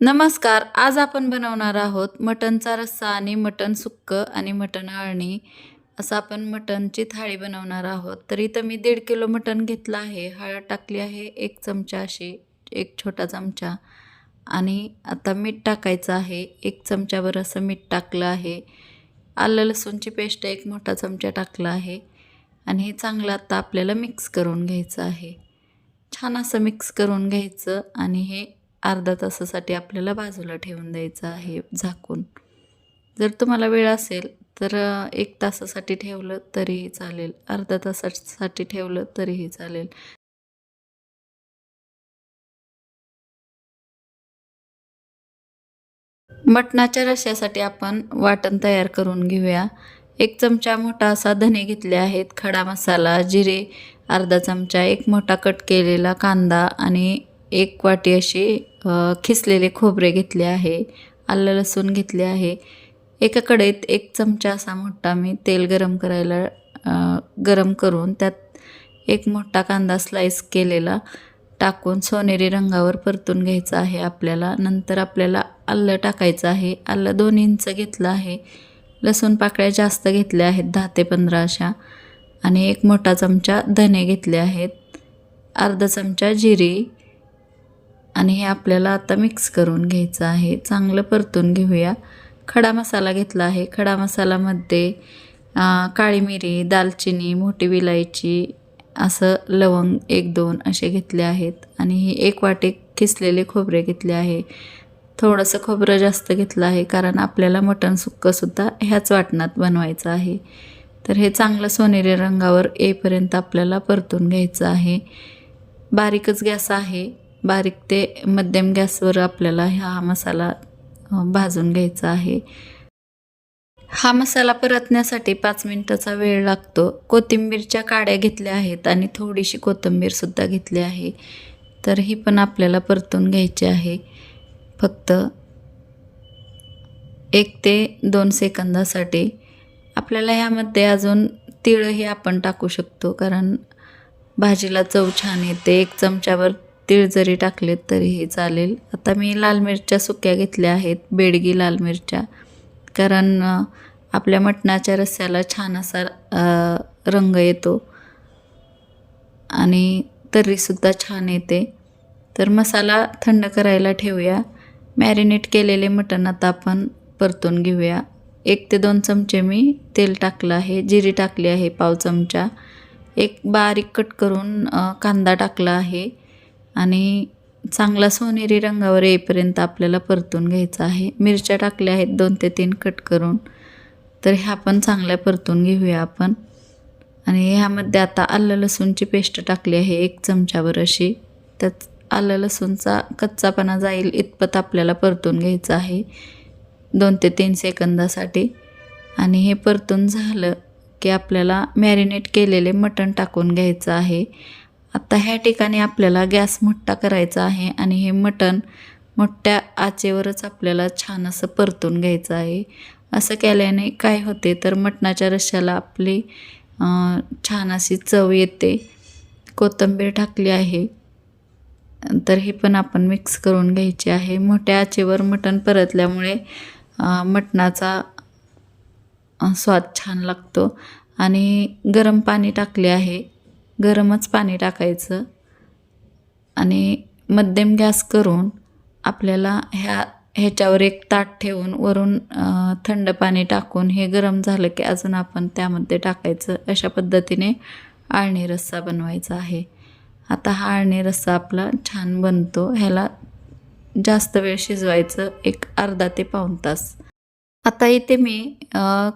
नमस्कार आज आपण बनवणार आहोत मटणचा रस्सा आणि मटण सुक्क आणि मटण आळणी. असं आपण मटणची थाळी बनवणार आहोत. तर इथं मी दीड किलो मटण घेतलं आहे. हळद टाकली आहे एक चमचा अशी एक छोटा चमचा. आणि आता मीठ टाकायचं आहे. एक चमच्यावर असं मीठ टाकलं आहे. आलं लसूणची पेस्ट एक मोठा चमचा टाकला आहे. आणि हे चांगलं आता आपल्याला मिक्स करून घ्यायचं आहे. छान असं मिक्स करून घ्यायचं आणि हे अर्धा तासासाठी आपल्याला बाजूला ठेवून द्यायचं आहे झाकून. जर तुम्हाला वेळ असेल तर एक तासासाठी ठेवलं तरीही चालेल. अर्धा तासासाठी ठेवलं तरीही चालेल. मटणाच्या रश्श्यासाठी आपण वाटण तयार करून घेऊया. एक चमचा मोठा असा धने घेतले आहेत. खडा मसाला जिरे अर्धा चमचा एक मोठा कट केलेला कांदा आणि एक वाटी अशी खिसलेले खोबरे घेतले आहे आलं लसूण घेतले आहे. एका कढईत एक चमचा असा मोठा मी तेल गरम करायला गरम करून त्यात एक मोठा कांदा स्लाइस केलेला टाकून सोनेरी रंगावर परतून घ्यायचं आहे आपल्याला. नंतर आपल्याला आलं टाकायचं आहे. आलं दोन इंच घेतलं आहे. लसूण पाकळ्या जास्त घेतल्या आहेत दहा ते पंधरा अशा. आणि एक मोठा चमचा धने घेतले आहेत. अर्धा चमचा जिरी. आणि हे आपल्याला आता मिक्स करून घ्यायचं आहे. चांगलं परतून घेऊया. खडा मसाला घेतला आहे. खडा मसालामध्ये काळी मिरी दालचिनी मोठी विलायची असं लवंग एक दोन असे घेतले आहेत. आणि हे एक वाटे किसलेले खोबरे घेतले आहे. थोडंसं खोबरं जास्त घेतलं आहे कारण आपल्याला मटण सुक्कंसुद्धा ह्याच वाटणात बनवायचं आहे. तर हे चांगलं सोनेरी रंगावर येईपर्यंत आपल्याला परतून घ्यायचं आहे. बारीकच गॅस आहे. बारीक ते मध्यम गॅसवर आपल्याला हा मसाला भाजून घ्यायचा आहे. हा मसाला परतण्यासाठी पाच मिनटाचा वेळ लागतो. कोथिंबीरच्या काड्या घेतल्या आहेत आणि थोडीशी कोथिंबीरसुद्धा घेतली आहे. तर ही पण आपल्याला परतून घ्यायची आहे. फक्त एक ते दोन सेकंदासाठी. आपल्याला ह्यामध्ये अजून तिळही आपण टाकू शकतो कारण भाजीला चव छान येते. एक चमच्यावर तीळ जरी टाकलेत तरीही चालेल. आता मी लाल मिरच्या सुक्या घेतल्या आहेत बेडगी लाल मिरच्या. कारण आपल्या मटणाच्या रस्स्याला छान असा रंग येतो. आणि तर्रीसुद्धा छान येते. तर मसाला थंड करायला ठेवूया. मॅरिनेट केलेले मटण आता आपण परतून घेऊया. एक ते दोन चमचे मी तेल टाकलं आहे जिरी टाकली आहे पाव चमचा. एक बारीक कट करून कांदा टाकला आहे. आणि चांगला सोनेरी रंगावर येईपर्यंत आपल्याला परतून घ्यायचा आहे. मिरच्या टाकल्या आहेत दोन ते तीन कट करून. तर ह्या पण चांगल्या परतून घेऊया आपण. आणि ह्यामध्ये आता आलं लसूणची पेस्ट टाकली आहे एक चमच्यावर अशी. त्यात आलं लसूणचा कच्चापणा जाईल इतपत आपल्याला परतून घ्यायचं आहे. दोन ते तीन सेकंदासाठी. आणि हे परतून झालं की आपल्याला मॅरिनेट केलेले मटण टाकून घ्यायचं आहे. आत्ता ह्या ठिकाणी आपल्याला गॅस मोठा करायचा आहे आणि हे मटण मोठ्या आचेवरच आपल्याला छान असं परतून घ्यायचं आहे. असं केल्याने काय होते तर मटणाच्या रश्श्याला आपली छान अशी चव येते. कोथिंबीर टाकली आहे. तर हे पण आपण मिक्स करून घ्यायचे आहे. मोठ्या आचेवर मटण परतल्यामुळे मटणाचा स्वाद छान लागतो. आणि गरम पाणी टाकले आहे. गरमच पाणी टाकायचं आणि मध्यम गॅस करून आपल्याला ह्या ह्याच्यावर एक ताट ठेवून वरून थंड पाणी टाकून हे गरम झालं की अजून आपण त्यामध्ये टाकायचं अशा पद्धतीने आळणी रस्सा बनवायचा आहे. आता हा आळणी रस्सा आपला छान बनतो. ह्याला जास्त वेळ शिजवायचं एक अर्धा ते पाऊण तास. आता इथे मी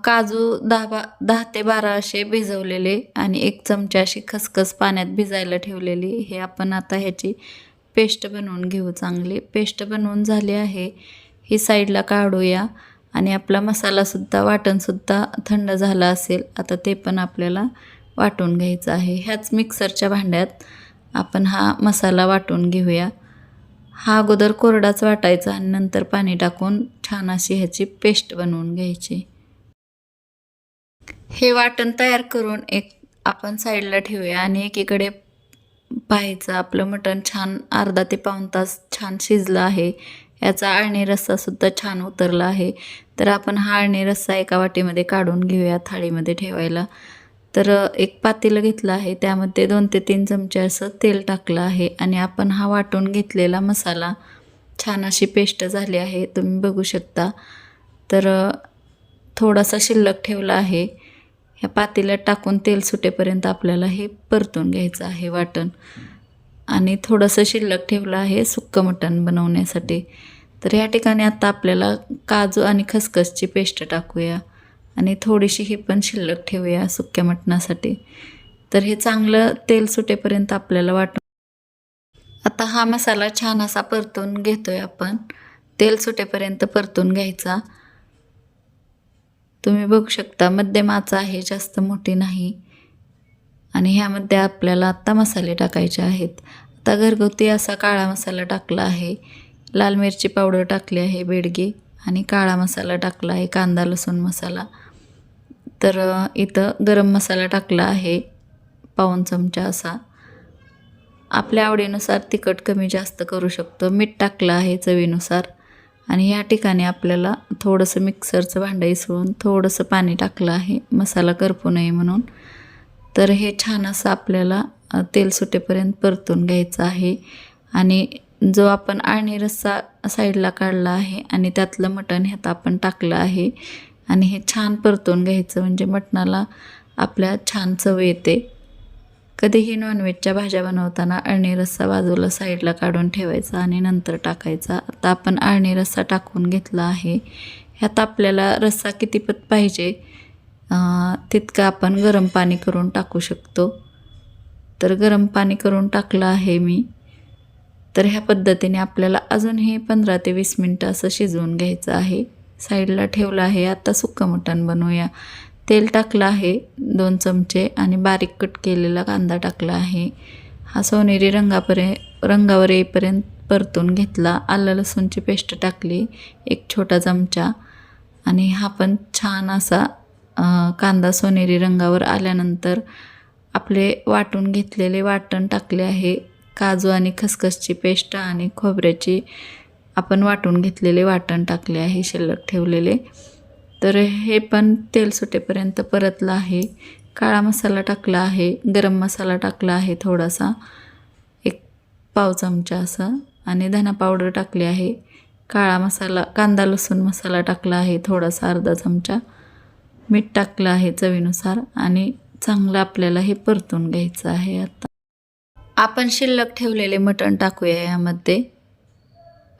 काजू दहा बा दहा ते बारा असे भिजवलेले आणि एक चमचा अशी खसखस पाण्यात भिजायला ठेवलेली. हे आपण आता ह्याची पेस्ट बनवून घेऊ चांगली. पेस्ट बनवून झाली आहे. ही साईडला काढूया आणि आपला मसालासुद्धा वाटणसुद्धा थंड झाला असेल आता ते पण आपल्याला वाटून घ्यायचं आहे. ह्याच मिक्सरच्या भांड्यात आपण हा मसाला वाटून घेऊया. हा अगोदर कोरडाच वाटायचा आणि नंतर पाणी टाकून छान अशी ह्याची पेस्ट बनवून घ्यायची. हे वाटण तयार करून एक आपण साईडला ठेवूया आणि एकीकडे पाहायचं आपलं मटण छान अर्धा ते पाऊण तास छान शिजलं आहे. याचा आळणी रस्सासुद्धा छान उतरला आहे. तर आपण हा आळणी रस्सा एका वाटीमध्ये काढून घेऊया थाळीमध्ये ठेवायला. तर एक पातेलं घेतलं आहे. त्यामध्ये दोन ते तीन चमचे असं तेल टाकलं आहे आणि आपण हा वाटून घेतलेला मसाला छान अशी पेस्ट झाली आहे. तुम्ही बघू शकता. तर थोडासा शिल्लक ठेवला आहे. ह्या पातेल्यात टाकून तेल सुटेपर्यंत आपल्याला हे परतून घ्यायचं आहे वाटण. आणि थोडंसं शिल्लक ठेवलं आहे सुक्कं मटण बनवण्यासाठी. तर या ठिकाणी आता आपल्याला काजू आणि खसखसची पेस्ट टाकूया. आणि थोडीशी ही पण शिल्लक ठेवूया सुक्या मटणासाठी. तर हे चांगलं तेल सुटेपर्यंत आपल्याला वाटून आता हा मसाला छान असा परतून घेतोय आपण. तेल सुटेपर्यंत परतून घ्यायचा. तुम्ही बघू शकता मध्यमाचा आहे जास्त मोठी नाही. आणि ह्यामध्ये आपल्याला आत्ता मसाले टाकायचे आहेत. आता घरगुती असा काळा मसाला टाकला आहे. लाल मिरची पावडर टाकली आहे बेडगी. आणि काळा मसाला टाकला आहे कांदा लसूण मसाला. तर इथं गरम मसाला टाकला आहे पाऊण चमचा असा. आपल्या आवडीनुसार तिखट कमी जास्त करू शकतो. मीठ टाकलं आहे चवीनुसार. आणि या ठिकाणी आपल्याला थोडंसं मिक्सरचं भांडं इसळून थोडंसं पाणी टाकलं आहे. मसाला करपू नये म्हणून. तर हे छान असं आपल्याला तेल सुटेपर्यंत परतून घ्यायचं आहे. आणि जो आपण आळणी रस्सा साईडला काढला आहे आणि त्यातलं मटण ह्यात आपण टाकलं आहे आणि हे छान परतून घ्यायचं म्हणजे मटणाला आपल्या छान चव येते. कधीही नॉनव्हेजच्या भाज्या बनवताना अळणी रस्सा बाजूला साईडला काढून ठेवायचा आणि नंतर टाकायचा. आता आपण अळणी रस्सा टाकून घेतला आहे. ह्यात आपल्याला रस्सा किती पत पाहिजे तितकं आपण गरम पाणी करून टाकू शकतो. तर गरम पाणी करून टाकलं आहे मी. तर ह्या पद्धतीने आपल्याला अजूनही पंधरा ते वीस मिनटं असं शिजवून घ्यायचं आहे. साईडला ठेवलं आहे. आता सुक्का मटण बनवूया. तेल टाकलं आहे दोन चमचे आणि बारीक कट केलेला कांदा टाकला आहे. हा सोनेरी रंगापर्यंत रंगावर येईपर्यंत परतून घेतला. आलं लसूणची पेस्ट टाकली एक छोटा चमचा. आणि हा पण छान असा कांदा सोनेरी रंगावर आल्यानंतर आपले वाटून घेतलेले वाटण टाकले आहे. काजू आणि खसखसची पेस्ट आणि खोबऱ्याची आपण वाटून घेतलेले वाटण टाकले आहे शिल्लक ठेवलेले. तर हे पण तेल सुटेपर्यंत परतलं आहे. काळा मसाला टाकला आहे गरम मसाला टाकला आहे थोडासा. एक पाव चमचा असं. आणि धना पावडर टाकली आहे. काळा मसाला कांदा लसूण मसाला टाकला आहे थोडासा अर्धा चमचा. मीठ टाकलं आहे चवीनुसार. आणि चांगलं आपल्याला हे परतून घ्यायचं आहे आता. आपण शिल्लक ठेवलेले मटण टाकूया यामध्ये.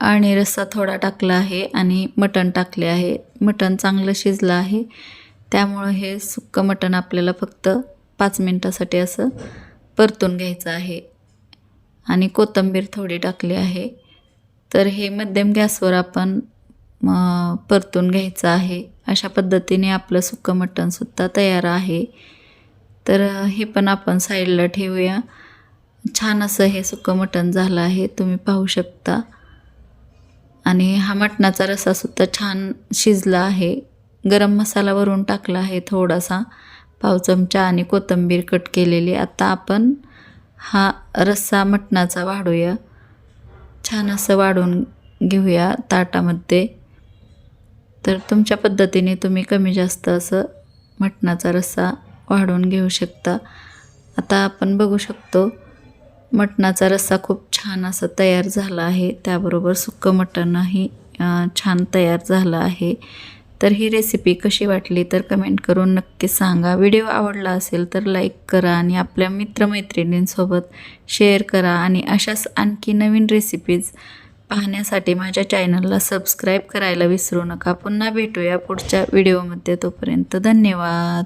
आणि रस्सा थोडा टाकला आहे आणि मटण टाकले आहे. मटण चांगलं शिजलं आहे. त्यामुळं हे सुक्कं मटण आपल्याला फक्त पाच मिनटासाठी असं परतून घ्यायचं आहे. आणि कोथिंबीर थोडी टाकली आहे. तर हे मध्यम गॅसवर आपण परतून घ्यायचं आहे. अशा पद्धतीने आपलं सुक्कं मटणसुद्धा तयार आहे. तर हे पण आपण साईडला ठेवूया. छान असं हे सुक्कं मटण झालं आहे. तुम्ही पाहू शकता. आणि हा मटणाचा रस्सासुद्धा छान शिजला आहे. गरम मसाला वरून टाकला आहे थोडासा. पाव चमचा आणि कोथिंबीर कट केलेली. आता आपण हा रस्सा मटणाचा वाढूया. छान असं वाढून घेऊया ताटामध्ये. तर तुमच्या पद्धतीने तुम्ही कमी जास्त असं मटणाचा रस्सा वाढून घेऊ शकता. आता आपण बघू शकतो मटणाचा रस्सा खूप छान असा तयार झाला आहे. त्याबरोबर सुक्कं मटणही छान तयार झालं आहे. तर ही रेसिपी कशी वाटली तर कमेंट करून नक्की सांगा. व्हिडिओ आवडला असेल तर लाईक करा आणि आपल्या मित्रमैत्रिणींसोबत शेअर करा आणि अशाच आणखी नवीन रेसिपीज पाहण्यासाठी माझ्या चॅनलला सबस्क्राईब करायला विसरू नका. पुन्हा भेटूया पुढच्या व्हिडिओमध्ये तोपर्यंत धन्यवाद.